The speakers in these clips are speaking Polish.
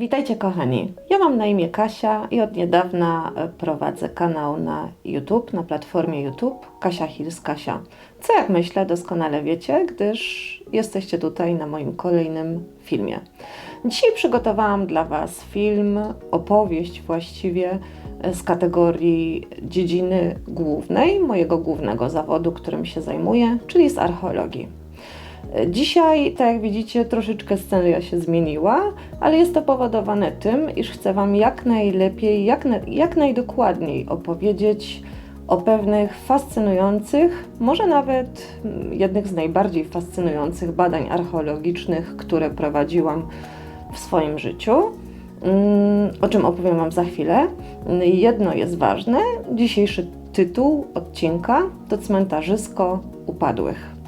Witajcie kochani. Ja mam na imię Kasia i od niedawna e, prowadzę kanał na YouTube, na platformie YouTube Kasia Hills Kasia. Co jak myślę doskonale wiecie, gdyż jesteście tutaj na moim kolejnym filmie. Dzisiaj przygotowałam dla Was film, opowieść właściwie e, z kategorii dziedziny głównej, mojego głównego zawodu, którym się zajmuję, czyli z archeologii. Dzisiaj, tak jak widzicie, troszeczkę sceneria się zmieniła, ale jest to powodowane tym, iż chcę Wam jak najlepiej, jak, na, jak najdokładniej opowiedzieć o pewnych fascynujących, może nawet mm, jednych z najbardziej fascynujących badań archeologicznych, które prowadziłam w swoim życiu. Mm, O czym opowiem Wam za chwilę. Jedno jest ważne: dzisiejszy tytuł odcinka to cmentarzysko upadłych.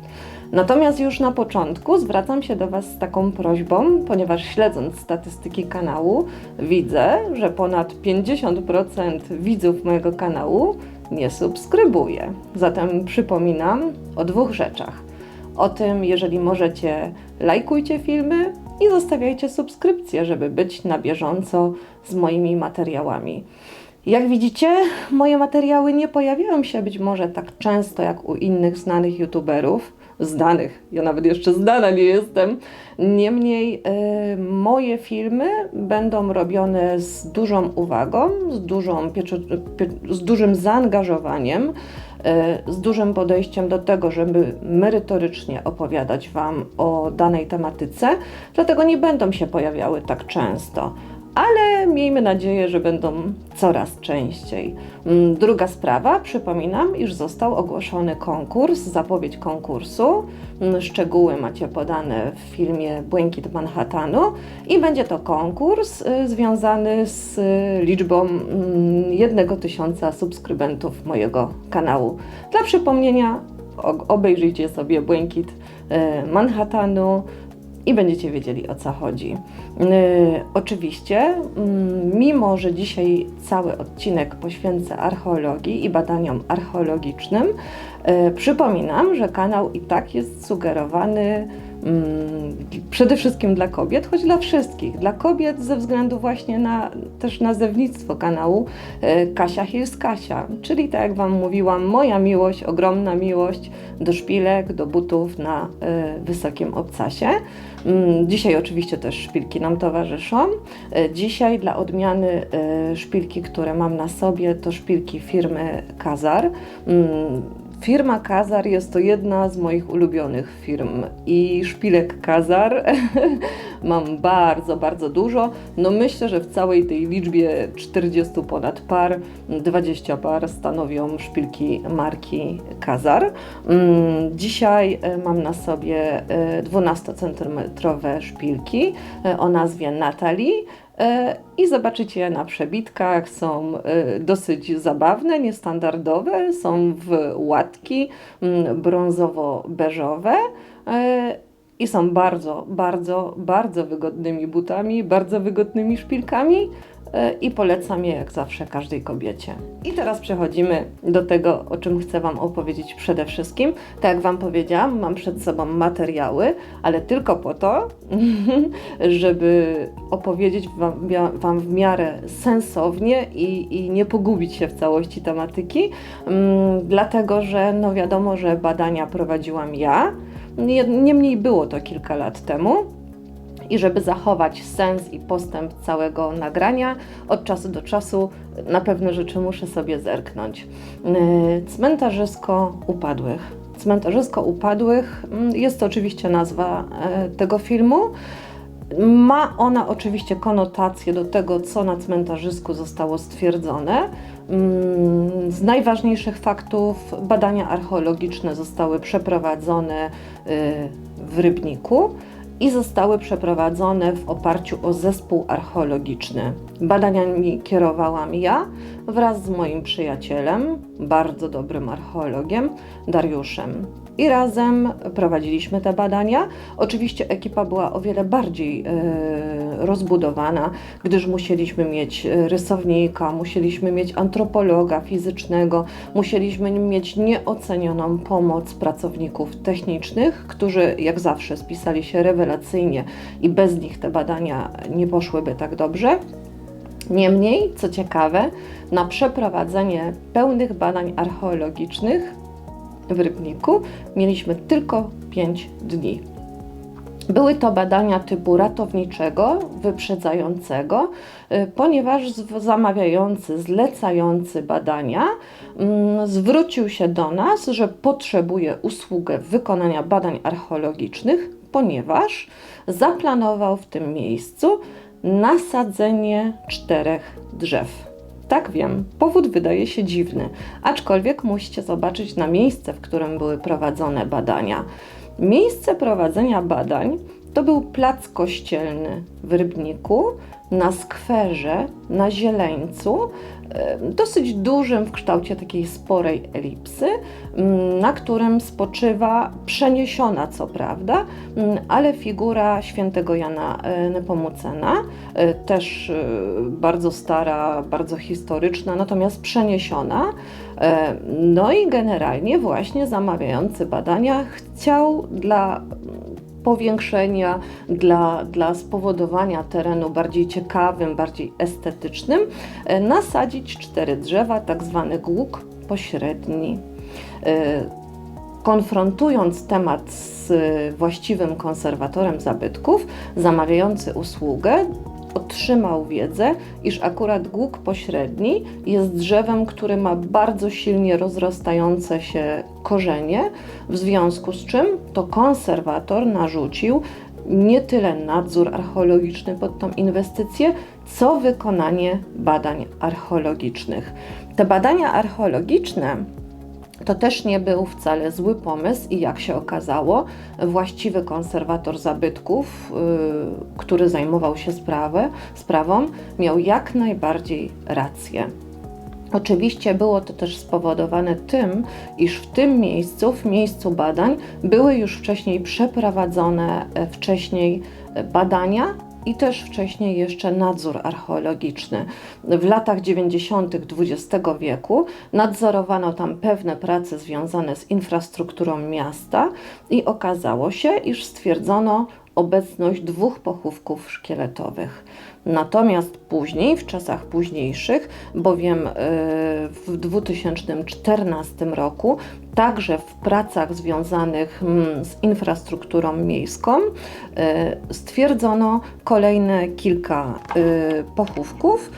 Natomiast już na początku zwracam się do Was z taką prośbą, ponieważ śledząc statystyki kanału, widzę, że ponad 50% widzów mojego kanału nie subskrybuje. Zatem przypominam o dwóch rzeczach. O tym, jeżeli możecie, lajkujcie filmy i zostawiajcie subskrypcje, żeby być na bieżąco z moimi materiałami. Jak widzicie, moje materiały nie pojawiają się być może tak często jak u innych znanych youtuberów, znanych, ja nawet jeszcze znana nie jestem. Niemniej y, moje filmy będą robione z dużą uwagą, z, dużą z dużym zaangażowaniem, y, z dużym podejściem do tego, żeby merytorycznie opowiadać Wam o danej tematyce, dlatego nie będą się pojawiały tak często ale miejmy nadzieję, że będą coraz częściej. Mm, Druga sprawa, przypominam, iż został ogłoszony konkurs, zapowiedź konkursu. Mm, Szczegóły macie podane w filmie Błękit Manhattanu i będzie to konkurs y, związany z y, liczbą mm, jednego tysiąca subskrybentów mojego kanału. Dla przypomnienia, obejrzyjcie sobie Błękit y, Manhattanu i będziecie wiedzieli o co chodzi. Yy, oczywiście, mm, mimo że dzisiaj cały odcinek poświęcę archeologii i badaniom archeologicznym, yy, przypominam, że kanał i tak jest sugerowany mm, przede wszystkim dla kobiet, choć dla wszystkich. Dla kobiet ze względu właśnie na też nazewnictwo kanału yy, Kasia Hills Kasia, czyli tak jak Wam mówiłam, moja miłość, ogromna miłość do szpilek, do butów na yy, wysokim obcasie. Mm, Dzisiaj oczywiście też szpilki nam towarzyszą. E, Dzisiaj dla odmiany e, szpilki, które mam na sobie, to szpilki firmy Kazar. Firma Kazar jest to jedna z moich ulubionych firm i szpilek Kazar mam bardzo, bardzo dużo. No myślę, że w całej tej liczbie 40 ponad par, 20 par stanowią szpilki marki Kazar. Mm, Dzisiaj e, mam na sobie e, 12-centymetrowe szpilki e, o nazwie Natalie. E, I zobaczycie je na przebitkach, są e, dosyć zabawne, niestandardowe, są w łatki mm, brązowo-beżowe e, i są bardzo, bardzo, bardzo wygodnymi butami, bardzo wygodnymi szpilkami i polecam je jak zawsze każdej kobiecie. I teraz przechodzimy do tego, o czym chcę Wam opowiedzieć przede wszystkim. Tak jak Wam powiedziałam, mam przed sobą materiały, ale tylko po to, żeby opowiedzieć Wam, wam w miarę sensownie i, i nie pogubić się w całości tematyki, mm, dlatego że no wiadomo, że badania prowadziłam ja. Nie- Niemniej było to kilka lat temu. I żeby zachować sens i postęp całego nagrania, od czasu do czasu na pewne rzeczy muszę sobie zerknąć. Yy, Cmentarzysko upadłych. Cmentarzysko upadłych mm, jest to oczywiście nazwa e, tego filmu. Ma ona oczywiście konotację do tego, co na cmentarzysku zostało stwierdzone. Mm, Z najważniejszych faktów badania archeologiczne zostały przeprowadzone y, w Rybniku i zostały przeprowadzone w oparciu o zespół archeologiczny. Badaniami kierowałam ja wraz z moim przyjacielem, bardzo dobrym archeologiem, Dariuszem. I razem prowadziliśmy te badania. Oczywiście ekipa była o wiele bardziej e, rozbudowana, gdyż musieliśmy mieć rysownika, musieliśmy mieć antropologa fizycznego, musieliśmy mieć nieocenioną pomoc pracowników technicznych, którzy jak zawsze spisali się rewelacyjnie i bez nich te badania nie poszłyby tak dobrze. Niemniej, co ciekawe, na przeprowadzenie pełnych badań archeologicznych w Rybniku mieliśmy tylko 5 dni. Były to badania typu ratowniczego, wyprzedzającego, y, ponieważ zamawiający, zlecający badania mm, zwrócił się do nas, że potrzebuje usługę wykonania badań archeologicznych, ponieważ zaplanował w tym miejscu nasadzenie czterech drzew. Tak wiem, powód wydaje się dziwny, aczkolwiek musicie zobaczyć na miejsce, w którym były prowadzone badania. Miejsce prowadzenia badań to był plac kościelny w Rybniku, na skwerze, na zieleńcu, dosyć dużym w kształcie takiej sporej elipsy, na którym spoczywa przeniesiona, co prawda, ale figura świętego Jana e, Nepomucena, e, też e, bardzo stara, bardzo historyczna, natomiast przeniesiona. No i generalnie właśnie zamawiający badania chciał dla powiększenia, dla, dla spowodowania terenu bardziej ciekawym, bardziej estetycznym, e, nasadzić cztery drzewa, tak zwany łuk pośredni. Konfrontując temat z właściwym konserwatorem zabytków, zamawiający usługę otrzymał wiedzę, iż akurat głuk pośredni jest drzewem, które ma bardzo silnie rozrastające się korzenie, w związku z czym to konserwator narzucił nie tyle nadzór archeologiczny pod tą inwestycję, co wykonanie badań archeologicznych. Te badania archeologiczne to też nie był wcale zły pomysł i jak się okazało, właściwy konserwator zabytków, yy, który zajmował się sprawę, sprawą, miał jak najbardziej rację. Oczywiście było to też spowodowane tym, iż w tym miejscu, w miejscu badań, były już wcześniej przeprowadzone e, wcześniej e, badania i też wcześniej jeszcze nadzór archeologiczny. W latach 90. XX wieku nadzorowano tam pewne prace związane z infrastrukturą miasta i okazało się, iż stwierdzono obecność dwóch pochówków szkieletowych. Natomiast później, w czasach późniejszych, bowiem e, w 2014 roku, także w pracach związanych mm, z infrastrukturą miejską, e, stwierdzono kolejne kilka e, pochówków.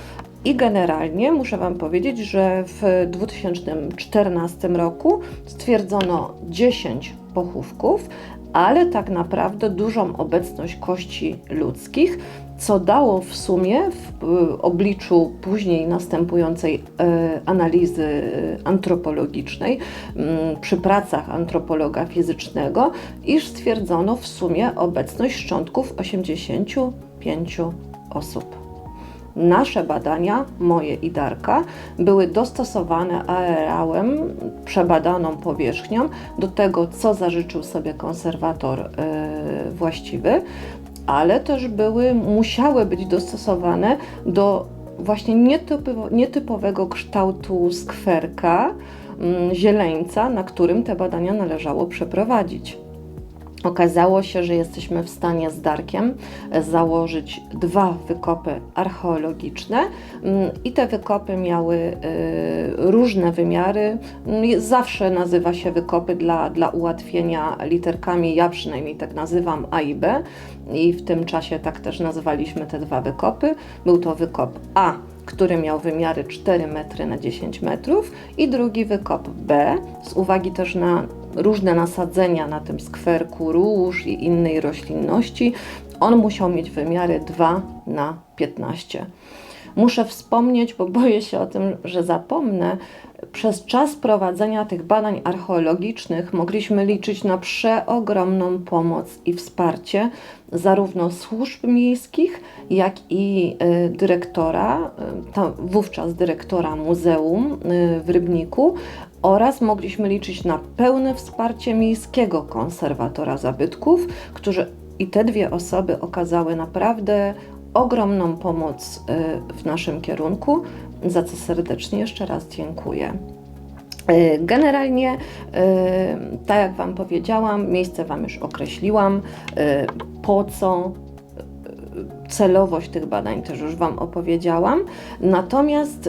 I generalnie muszę Wam powiedzieć, że w 2014 roku stwierdzono 10 pochówków, ale tak naprawdę dużą obecność kości ludzkich, co dało w sumie w obliczu później następującej e, analizy antropologicznej, przy pracach antropologa fizycznego, iż stwierdzono w sumie obecność szczątków 85 osób. Nasze badania, moje i Darka, były dostosowane areałem, przebadaną powierzchnią do tego, co zażyczył sobie konserwator właściwy, ale też były, musiały być dostosowane do właśnie nietypowo, nietypowego kształtu skwerka, yy, zieleńca, na którym te badania należało przeprowadzić. Okazało się, że jesteśmy w stanie z Darkiem e, założyć dwa wykopy archeologiczne mm, i te wykopy miały e, różne wymiary. Mm, zawsze nazywa się wykopy dla, dla ułatwienia literkami, ja przynajmniej tak nazywam A i B i w tym czasie tak też nazywaliśmy te dwa wykopy. Był to wykop A który miał wymiary 4 metry na 10 metrów i drugi wykop B z uwagi też na różne nasadzenia na tym skwerku róż i innej roślinności, on musiał mieć wymiary 2 na 15. Muszę wspomnieć, bo boję się o tym, że zapomnę, przez czas prowadzenia tych badań archeologicznych mogliśmy liczyć na przeogromną pomoc i wsparcie zarówno służb miejskich, jak i y, dyrektora, y, wówczas dyrektora muzeum y, w Rybniku oraz mogliśmy liczyć na pełne wsparcie Miejskiego Konserwatora Zabytków, którzy i te dwie osoby okazały naprawdę ogromną pomoc w naszym kierunku, za co serdecznie jeszcze raz dziękuję. Y, Generalnie, y, tak jak Wam powiedziałam, miejsce Wam już określiłam, y, po co celowość tych badań też już Wam opowiedziałam. Natomiast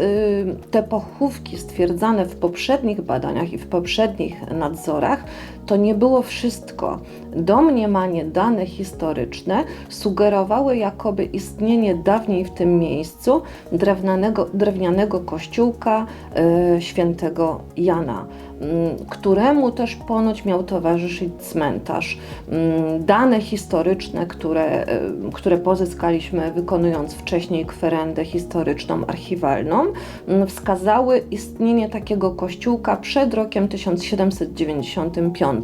te pochówki stwierdzane w poprzednich badaniach i w poprzednich nadzorach to nie było wszystko. Domniemanie dane historyczne sugerowały jakoby istnienie dawniej w tym miejscu drewnianego, drewnianego kościółka y, świętego Jana, mm, któremu też ponoć miał towarzyszyć cmentarz. Mm, Dane historyczne, które, y, które pozyskaliśmy wykonując wcześniej kwerendę historyczną, archiwalną, wskazały istnienie takiego kościółka przed rokiem 1795.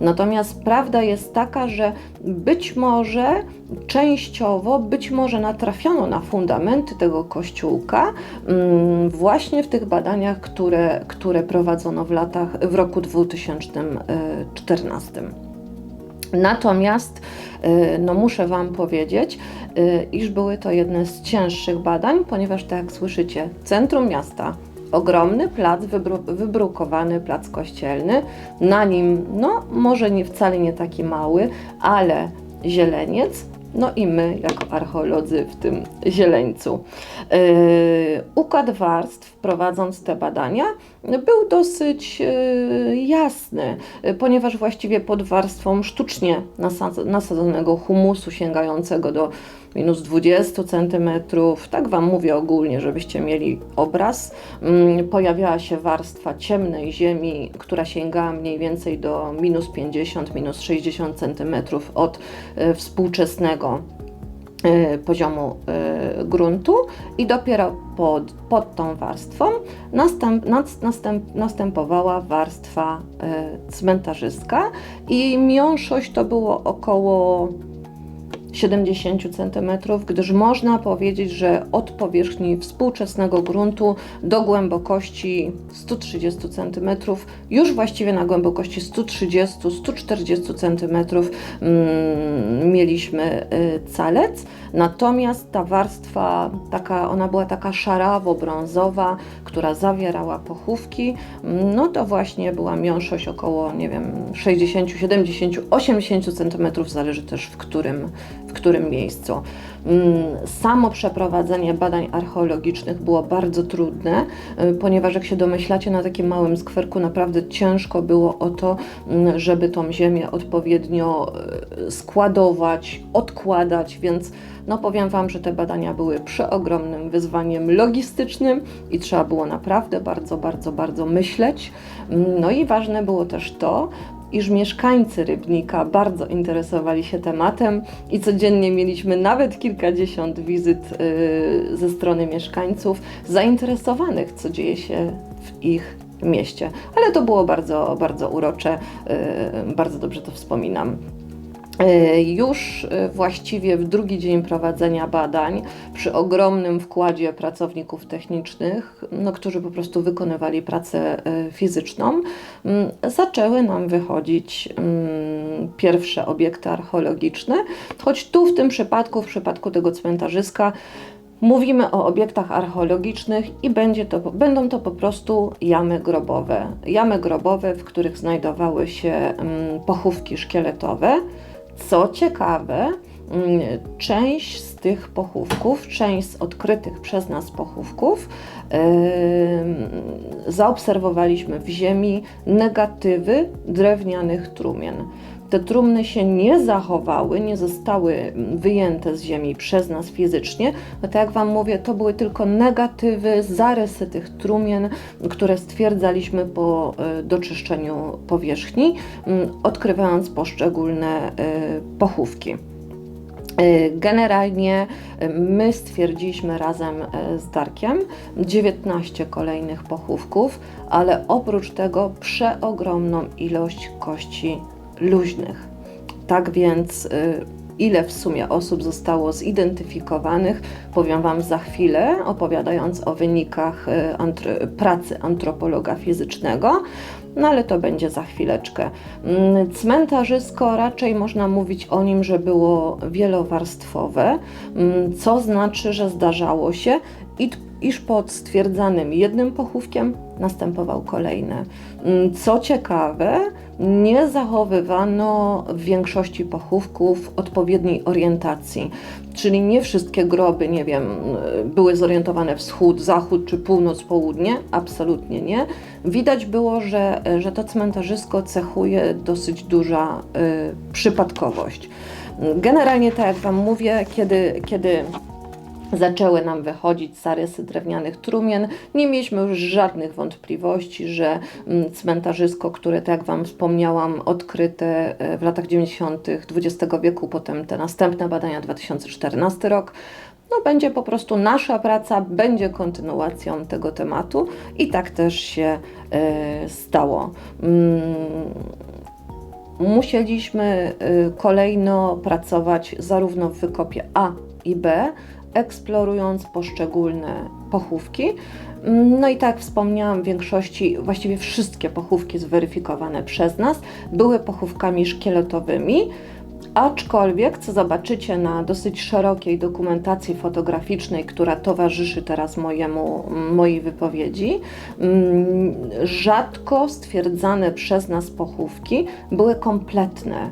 Natomiast prawda jest taka, że być może częściowo, być może natrafiono na fundamenty tego kościółka mm, właśnie w tych badaniach, które, które prowadzono w latach, w roku 2014. Natomiast y, no muszę Wam powiedzieć, y, iż były to jedne z cięższych badań, ponieważ tak jak słyszycie, centrum miasta, ogromny plac, wybru, wybrukowany plac kościelny, na nim, no może nie wcale nie taki mały, ale zieleniec, no i my jako archeolodzy w tym zieleńcu. Yy, układ warstw, prowadząc te badania, był dosyć yy, jasny, ponieważ właściwie pod warstwą sztucznie nasadz- nasadzonego humusu sięgającego do minus 20 cm, tak Wam mówię ogólnie, żebyście mieli obraz, mm, pojawiała się warstwa ciemnej ziemi, która sięgała mniej więcej do minus 50, minus 60 cm od e, współczesnego e, poziomu e, gruntu i dopiero pod, pod tą warstwą następ, nas- następ, następowała warstwa cmentarzyska i miąższość to było około 70 cm, gdyż można powiedzieć, że od powierzchni współczesnego gruntu do głębokości 130 cm, już właściwie na głębokości 130-140 cm mm, mieliśmy y, calec, natomiast ta warstwa, taka, ona była taka szarawo-brązowa, która zawierała pochówki, no to właśnie była miąższość około, nie wiem, 60, 70, 80 cm, zależy też w którym, w którym miejscu. Mm, Samo przeprowadzenie badań archeologicznych było bardzo trudne, y, ponieważ jak się domyślacie, na takim małym skwerku naprawdę ciężko było o to, mm, żeby tą ziemię odpowiednio y, składować, odkładać, więc no powiem Wam, że te badania były przeogromnym wyzwaniem logistycznym i trzeba było naprawdę bardzo, bardzo, bardzo myśleć. Mm, No i ważne było też to, iż mieszkańcy Rybnika bardzo interesowali się tematem i codziennie mieliśmy nawet kilkadziesiąt wizyt y, ze strony mieszkańców zainteresowanych, co dzieje się w ich mieście. Ale to było bardzo, bardzo urocze, y, bardzo dobrze to wspominam. Y, Już y, właściwie w drugi dzień prowadzenia badań, przy ogromnym wkładzie pracowników technicznych, no, którzy po prostu wykonywali pracę y, fizyczną, zaczęły nam wychodzić pierwsze obiekty archeologiczne, choć tu w tym przypadku, w przypadku tego cmentarzyska, Mówimy o obiektach archeologicznych i będzie to, będą to po prostu jamy grobowe. Jamy grobowe, w których znajdowały się pochówki szkieletowe. Co ciekawe, mm, część z tych pochówków, część z odkrytych przez nas pochówków, zaobserwowaliśmy w ziemi negatywy drewnianych trumien. Te trumny się nie zachowały, nie zostały mm, wyjęte z ziemi przez nas fizycznie. No tak jak Wam mówię, to były tylko negatywy, zarysy tych trumien, które stwierdzaliśmy po y, doczyszczeniu powierzchni, mm, odkrywając poszczególne y, pochówki. Y, Generalnie my stwierdziliśmy razem z Darkiem 19 kolejnych pochówków, ale oprócz tego przeogromną ilość kości luźnych. Tak więc y, ile w sumie osób zostało zidentyfikowanych, powiem Wam za chwilę, opowiadając o wynikach y, pracy antropologa fizycznego. No ale to będzie za chwileczkę. Mm, Cmentarzysko raczej można mówić o nim, że było wielowarstwowe, mm, co znaczy, że zdarzało się, i- iż pod stwierdzanym jednym pochówkiem następował kolejny. Mm, Co ciekawe, nie zachowywano w większości pochówków odpowiedniej orientacji, czyli nie wszystkie groby, nie wiem, były zorientowane wschód, zachód czy północ, południe, absolutnie nie. Widać było, że, że to cmentarzysko cechuje dosyć duża y, przypadkowość. Generalnie, tak jak Wam mówię, kiedy, kiedy zaczęły nam wychodzić zarysy drewnianych trumien. Nie mieliśmy już żadnych wątpliwości, że mm, cmentarzysko, które, tak jak Wam wspomniałam, odkryte e, w latach 90. XX wieku, potem te następne badania, 2014 rok, no będzie po prostu nasza praca, będzie kontynuacją tego tematu i tak też się e, stało. Mm, musieliśmy y, kolejno pracować zarówno w wykopie A i B, eksplorując poszczególne pochówki. No i tak wspomniałam, w większości, właściwie wszystkie pochówki zweryfikowane przez nas były pochówkami szkieletowymi, aczkolwiek, co zobaczycie na dosyć szerokiej dokumentacji fotograficznej, która towarzyszy teraz mojemu, mojej wypowiedzi, mm, rzadko stwierdzane przez nas pochówki były kompletne.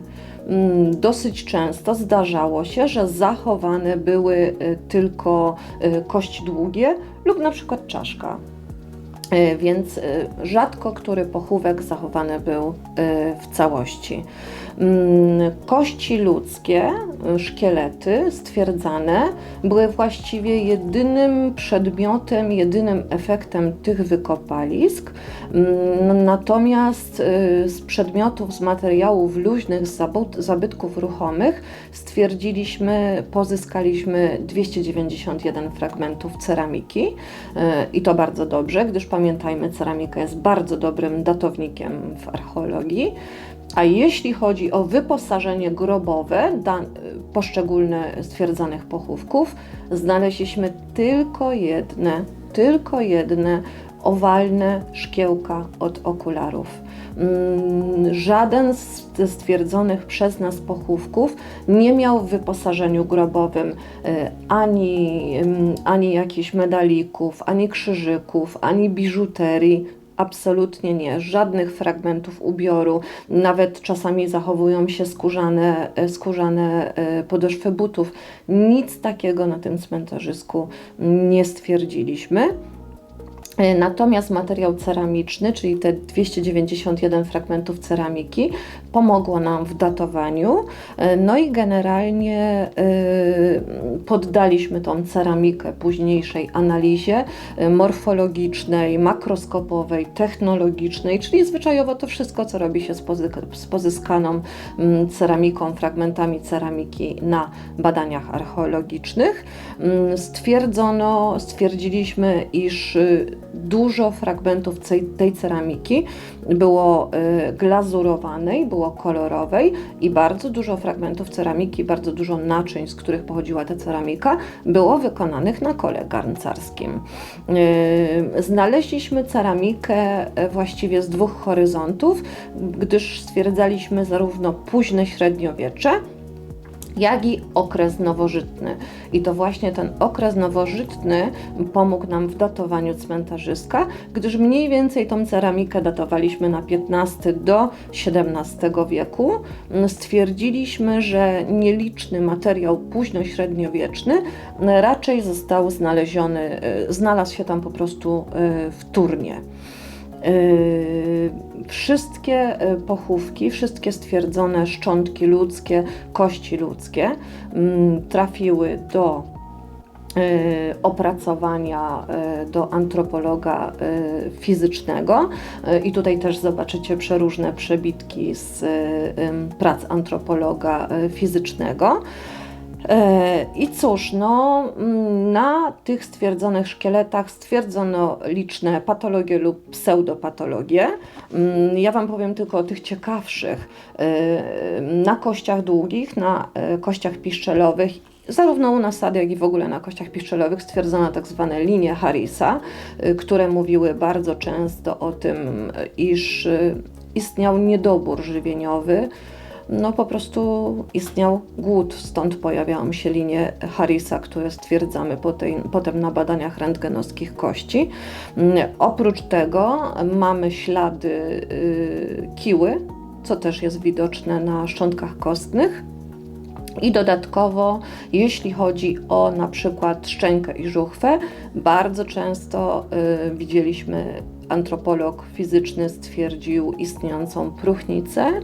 Mm, Dosyć często zdarzało się, że zachowane były y, tylko y, kości długie lub na przykład czaszka. Y, Więc rzadko który pochówek zachowany był w całości. Mm, Kości ludzkie, y, szkielety stwierdzane były właściwie jedynym przedmiotem, jedynym efektem tych wykopalisk. Mm, Natomiast y, z przedmiotów, z materiałów luźnych, z zabytków ruchomych stwierdziliśmy, pozyskaliśmy 291 fragmentów ceramiki y, i to bardzo dobrze, gdyż pamiętajmy, ceramika jest bardzo dobrym datownikiem w archeologii. A jeśli chodzi o wyposażenie grobowe poszczególne stwierdzanych pochówków, znaleźliśmy tylko jedne, tylko jedne owalne szkiełka od okularów. Mm, Żaden ze stwierdzonych przez nas pochówków nie miał w wyposażeniu grobowym y, ani, ym, ani jakichś medalików, ani krzyżyków, ani biżuterii. Absolutnie nie, żadnych fragmentów ubioru, nawet czasami zachowują się skórzane, e, skórzane e, podeszwy butów. Nic takiego na tym cmentarzysku nie stwierdziliśmy. E, Natomiast materiał ceramiczny, czyli te 291 fragmentów ceramiki, pomogło nam w datowaniu. E, No i generalnie e, poddaliśmy tą ceramikę późniejszej analizie morfologicznej, makroskopowej, technologicznej, czyli zwyczajowo to wszystko, co robi się z pozyskaną mm, ceramiką, fragmentami ceramiki na badaniach archeologicznych. Mm, Stwierdzono, stwierdziliśmy, iż y, dużo fragmentów tej, ceramiki było y, glazurowanej, było kolorowej i bardzo dużo fragmentów ceramiki, bardzo dużo naczyń, z których pochodziła ta ceramika, było wykonanych na kole garncarskim. Y, Znaleźliśmy ceramikę y, właściwie z dwóch horyzontów, gdyż stwierdzaliśmy zarówno późne średniowiecze, jak i okres nowożytny. I to właśnie ten okres nowożytny pomógł nam w datowaniu cmentarzyska, gdyż mniej więcej tą ceramikę datowaliśmy na XV do XVII wieku. Stwierdziliśmy, że nieliczny materiał późnośredniowieczny raczej został znaleziony, y, znalazł się tam po prostu y, wtórnie. Yy, Wszystkie y, pochówki, wszystkie stwierdzone szczątki ludzkie, kości ludzkie mm, trafiły do y, opracowania do antropologa fizycznego i tutaj też zobaczycie przeróżne przebitki z prac antropologa fizycznego. E, I cóż, no, mm, na tych stwierdzonych szkieletach stwierdzono liczne patologie lub pseudopatologie. Mm, Ja Wam powiem tylko o tych ciekawszych. E, Na kościach długich, na e, kościach piszczelowych Zarówno u nasady, jak i w ogóle na kościach piszczelowych stwierdzono tak zwane linie Harrisa, które mówiły bardzo często o tym, iż istniał niedobór żywieniowy, no po prostu istniał głód, stąd pojawiają się linie Harrisa, które stwierdzamy potem, potem na badaniach rentgenowskich kości. Mm, Oprócz tego mamy ślady y, kiły, co też jest widoczne na szczątkach kostnych. I dodatkowo, jeśli chodzi o na przykład szczękę i żuchwę, bardzo często y, widzieliśmy antropolog fizyczny stwierdził istniejącą próchnicę y,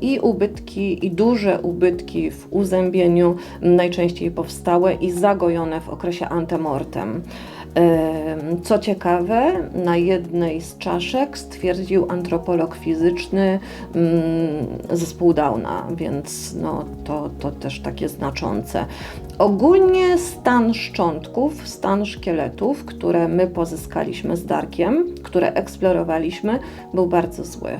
i ubytki, i duże ubytki w uzębieniu najczęściej powstałe i zagojone w okresie antemortem. Ym, Co ciekawe, na jednej z czaszek stwierdził antropolog fizyczny mm, zespół Downa, więc no, to, to też takie znaczące. Ogólnie stan szczątków, stan szkieletów, które my pozyskaliśmy z Darkiem, które eksplorowaliśmy, był bardzo zły.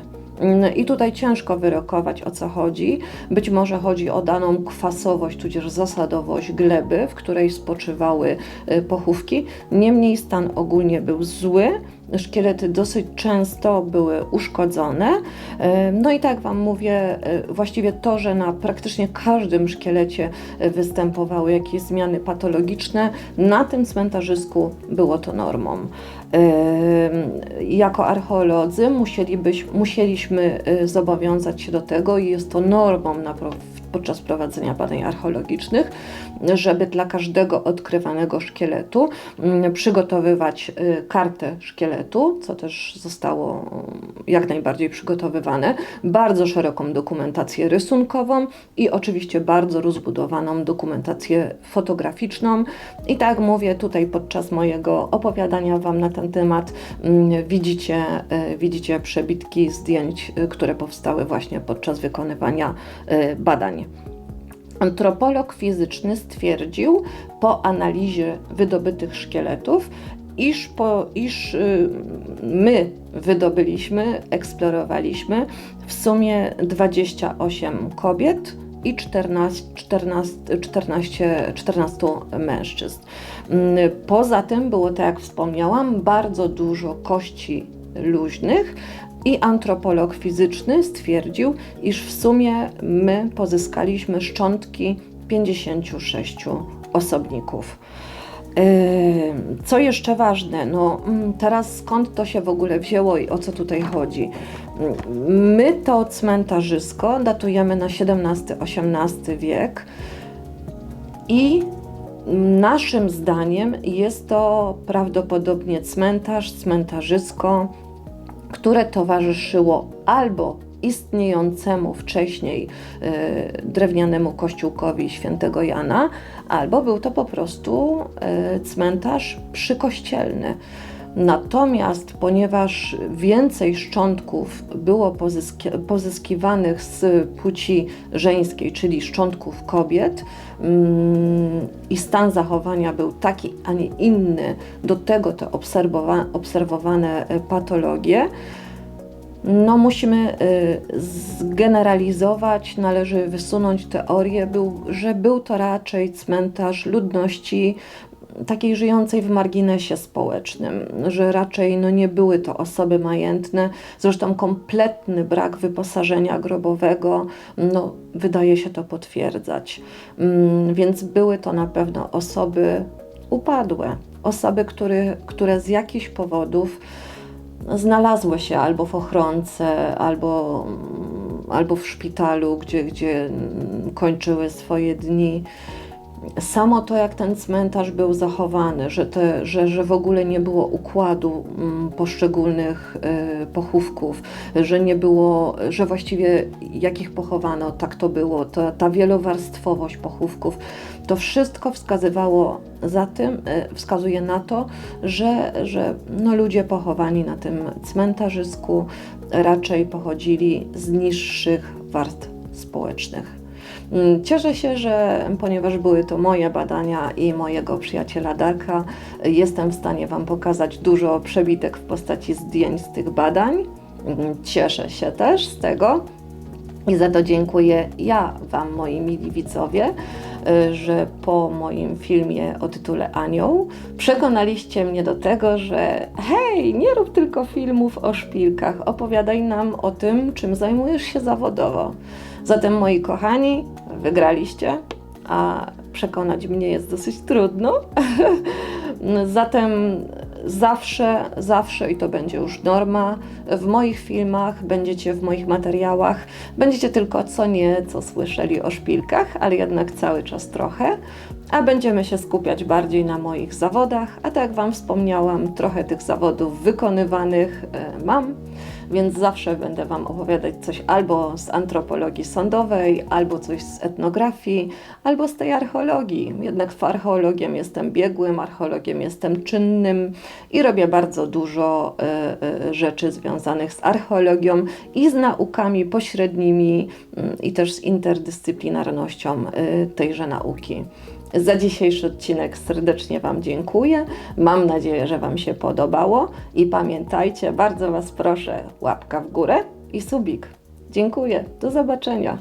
Mm, I tutaj ciężko wyrokować o co chodzi. Być może chodzi o daną kwasowość, tudzież zasadowość gleby, w której spoczywały y, pochówki. Niemniej stan ogólnie był zły. Szkielety dosyć często były uszkodzone. Y, No i tak Wam mówię, y, właściwie to, że na praktycznie każdym szkielecie y, występowały jakieś zmiany patologiczne, na tym cmentarzysku było to normą. Jako archeolodzy musieliśmy zobowiązać się do tego i jest to normą na, podczas prowadzenia badań archeologicznych, żeby dla każdego odkrywanego szkieletu mm, przygotowywać y, kartę szkieletu, co też zostało mm, jak najbardziej przygotowywane, bardzo szeroką dokumentację rysunkową i oczywiście bardzo rozbudowaną dokumentację fotograficzną. I tak mówię tutaj podczas mojego opowiadania Wam na ten temat, mm, widzicie, y, widzicie przebitki zdjęć, y, które powstały właśnie podczas wykonywania badań. Antropolog fizyczny stwierdził po analizie wydobytych szkieletów, iż, po, iż y, my wydobyliśmy, eksplorowaliśmy w sumie 28 kobiet i 14, 14, 14, 14 mężczyzn. Mm, Poza tym było, tak jak wspomniałam, bardzo dużo kości luźnych, i antropolog fizyczny stwierdził, iż w sumie my pozyskaliśmy szczątki 56 osobników. Ym, Co jeszcze ważne, no mm, teraz skąd to się w ogóle wzięło i o co tutaj chodzi? Mm, My to cmentarzysko datujemy na XVII-XVIII wiek i naszym zdaniem jest to prawdopodobnie cmentarz, cmentarzysko, które towarzyszyło albo istniejącemu wcześniej y, drewnianemu kościółkowi świętego Jana, albo był to po prostu y, cmentarz przykościelny. Natomiast ponieważ więcej szczątków było pozyski- pozyskiwanych z płci żeńskiej, czyli szczątków kobiet, mm, i stan zachowania był taki, a nie inny, do tego te obserwowa- obserwowane e, patologie, no musimy y, zgeneralizować, należy wysunąć teorię, był, że był to raczej cmentarz ludności takiej żyjącej w marginesie społecznym, że raczej no, nie były to osoby majętne, zresztą kompletny brak wyposażenia grobowego, no, wydaje się to potwierdzać. Mm, Więc były to na pewno osoby upadłe, osoby, które, które z jakichś powodów znalazły się albo w ochronce, albo, albo w szpitalu, gdzie, gdzie mm, kończyły swoje dni. Samo to, jak ten cmentarz był zachowany, że, te, że, że w ogóle nie było układu mm, poszczególnych y, pochówków, że nie było, że właściwie jakich pochowano, tak to było, ta, ta wielowarstwowość pochówków, to wszystko wskazywało za tym, y, wskazuje na to, że, że no, ludzie pochowani na tym cmentarzysku raczej pochodzili z niższych warstw społecznych. Mm, Cieszę się, że ponieważ były to moje badania i mojego przyjaciela Darka, jestem w stanie Wam pokazać dużo przebitek w postaci zdjęć z tych badań. Mm, Cieszę się też z tego. I za to dziękuję ja Wam, moi mili widzowie, y, że po moim filmie o tytule Anioł przekonaliście mnie do tego, że hej, nie rób tylko filmów o szpilkach, opowiadaj nam o tym, czym zajmujesz się zawodowo. Zatem, moi kochani, wygraliście, a przekonać mnie jest dosyć trudno. Zatem zawsze, zawsze i to będzie już norma, w moich filmach, będziecie w moich materiałach, będziecie tylko co nieco słyszeli o szpilkach, ale jednak cały czas trochę, a będziemy się skupiać bardziej na moich zawodach, a tak jak Wam wspomniałam, trochę tych zawodów wykonywanych e, mam, więc zawsze będę Wam opowiadać coś albo z antropologii sądowej, albo coś z etnografii, albo z tej archeologii. Jednak w archeologiem jestem biegłym, archeologiem jestem czynnym i robię bardzo dużo e, e, rzeczy związanych z archeologią i z naukami pośrednimi mm, i też z interdyscyplinarnością e, tejże nauki. Za dzisiejszy odcinek serdecznie Wam dziękuję. Mam nadzieję, że Wam się podobało i pamiętajcie, bardzo Was proszę, łapka w górę i subik. Dziękuję. Do zobaczenia.